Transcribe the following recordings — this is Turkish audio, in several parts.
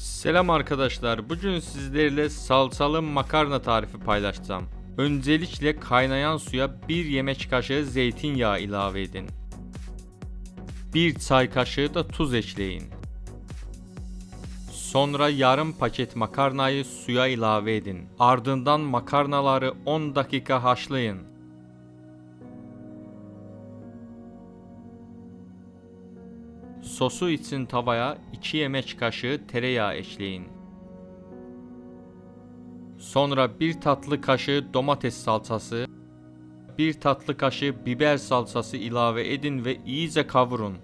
Selam arkadaşlar. Bugün sizlerle salçalı makarna tarifi paylaşacağım. Öncelikle kaynayan suya 1 yemek kaşığı zeytinyağı ilave edin. 1 çay kaşığı da tuz ekleyin. Sonra yarım paket makarnayı suya ilave edin. Ardından makarnaları 10 dakika haşlayın. Sosu için tavaya 2 yemek kaşığı tereyağı ekleyin. Sonra 1 tatlı kaşığı domates salçası, 1 tatlı kaşığı biber salçası ilave edin ve iyice kavurun.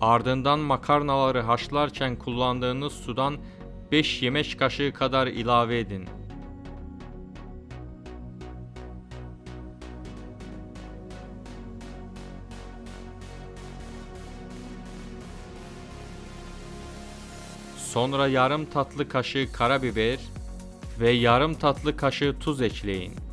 Ardından makarnaları haşlarken kullandığınız sudan 5 yemek kaşığı kadar ilave edin. Sonra yarım tatlı kaşığı karabiber ve yarım tatlı kaşığı tuz ekleyin.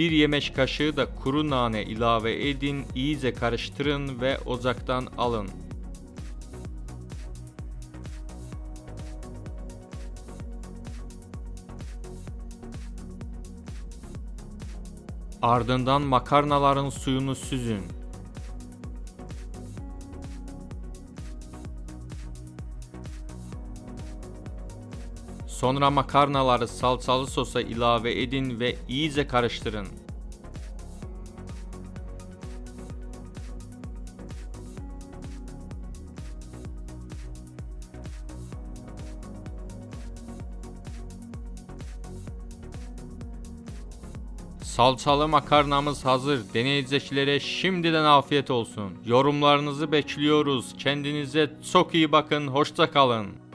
Bir yemek kaşığı da kuru nane ilave edin, iyice karıştırın ve ocaktan alın. Ardından makarnaların suyunu süzün. Sonra makarnaları salçalı sosa ilave edin ve iyice karıştırın. Salçalı makarnamız hazır. Deneyecekilere şimdiden afiyet olsun. Yorumlarınızı bekliyoruz. Kendinize çok iyi bakın. Hoşça kalın.